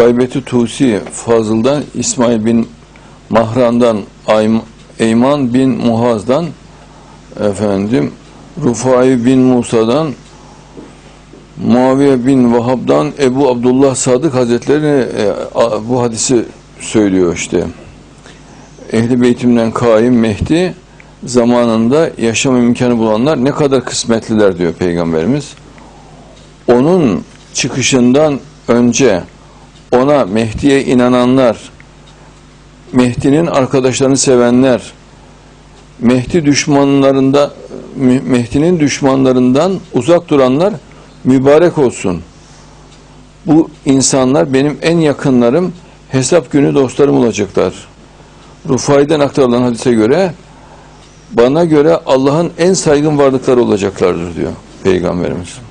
Gaybeti Tusi Fazıl'dan, İsmail bin Mahran'dan, Eyman bin Muhaz'dan, efendim, Rufai bin Musa'dan, Muaviye bin Vahab'dan Ebu Abdullah Sadık Hazretleri e, a- bu hadisi söylüyor işte. Ehli beytimden kaim Mehdi zamanında yaşam imkanı bulanlar ne kadar kısmetliler diyor Peygamberimiz. Onun çıkışından önce ona Mehdi'ye inananlar, Mehdi'nin arkadaşlarını sevenler, Mehdi düşmanlarında Meh- Mehdi'nin düşmanlarından uzak duranlar mübarek olsun. Bu insanlar benim en yakınlarım, hesap günü dostlarım olacaklar. Rufai'den aktarılan hadise göre bana göre Allah'ın en saygın varlıkları olacaklardır diyor Peygamberimiz.